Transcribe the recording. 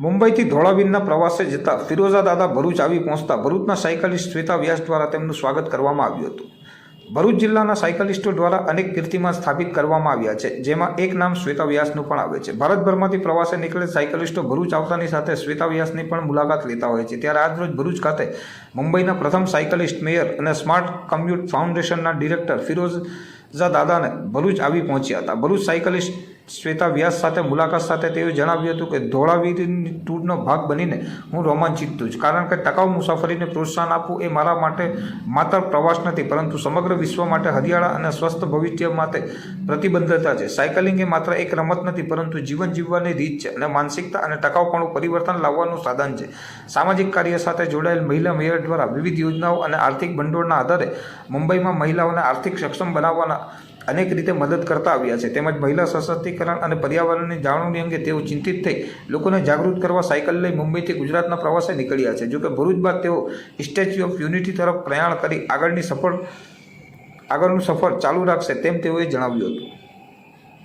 મુંબઈથી ધોળાવીરના પ્રવાસે જતા ફિરોઝા દાદા ભરૂચ આવી પહોંચતા ભરૂચના સાયકલિસ્ટ શ્વેતા વ્યાસ દ્વારા તેમનું સ્વાગત કરવામાં આવ્યું હતું. ભરૂચ જિલ્લાના સાયકલિસ્ટો દ્વારા અનેક કીર્તિમાન સ્થાપિત કરવામાં આવ્યા છે, જેમાં એક નામ શ્વેતા વ્યાસનું પણ આવે છે. ભારતભરમાંથી પ્રવાસે નીકળેલ સાયકલિસ્ટો ભરૂચ આવતાની સાથે શ્વેતા વ્યાસની પણ મુલાકાત લેતા હોય છે. ત્યારે આજરોજ ભરૂચ ખાતે મુંબઈના પ્રથમ સાયકલિસ્ટ મેયર અને સ્માર્ટ કમ્યુટ ફાઉન્ડેશનના ડિરેક્ટર ફિરોઝા દાદાને ભરૂચ આવી પહોંચ્યા હતા. ભરૂચ સાયકલિસ્ટ શ્વેતા વ્યાસ સાથે મુલાકાત સાથે તેઓએ જણાવ્યું હતું કે ધોળાવીરની ટૂરનો ભાગ બનીને હું રોમાંચિત છું, કારણ કે ટકાઉ મુસાફરીને પ્રોત્સાહન આપવું એ મારા માટે માત્ર પ્રવાસ નથી, પરંતુ સમગ્ર વિશ્વ માટે હરિયાળા અને સ્વસ્થ ભવિષ્ય માટે પ્રતિબદ્ધતા છે. સાયકલિંગ એ માત્ર એક રમત નથી, પરંતુ જીવન જીવવાની રીત છે અને માનસિકતા અને ટકાઉપણું પરિવર્તન લાવવાનું સાધન છે. સામાજિક કાર્ય સાથે જોડાયેલ મહિલા મેયર દ્વારા વિવિધ યોજનાઓ અને આર્થિક ભંડોળના આધારે મુંબઈમાં મહિલાઓને આર્થિક સક્ષમ બનાવવાના અનેક રીતે મદદ કરતા આવ્યા છે. તેમજ મહિલા સશક્તિકરણ અને પર્યાવરણની જાળવણી અંગે તેઓ ચિંતિત થઈ લોકોને જાગૃત કરવા સાયકલ લઈ મુંબઈથી ગુજરાતના પ્રવાસે નીકળ્યા છે. જોકે ભરૂચ બાદ તેઓ સ્ટેચ્યુ ઓફ યુનિટી તરફ પ્રયાણ કરી આગળની સફળ, આગળનું સફર ચાલુ રાખશે તેમ તેઓએ જણાવ્યું હતું.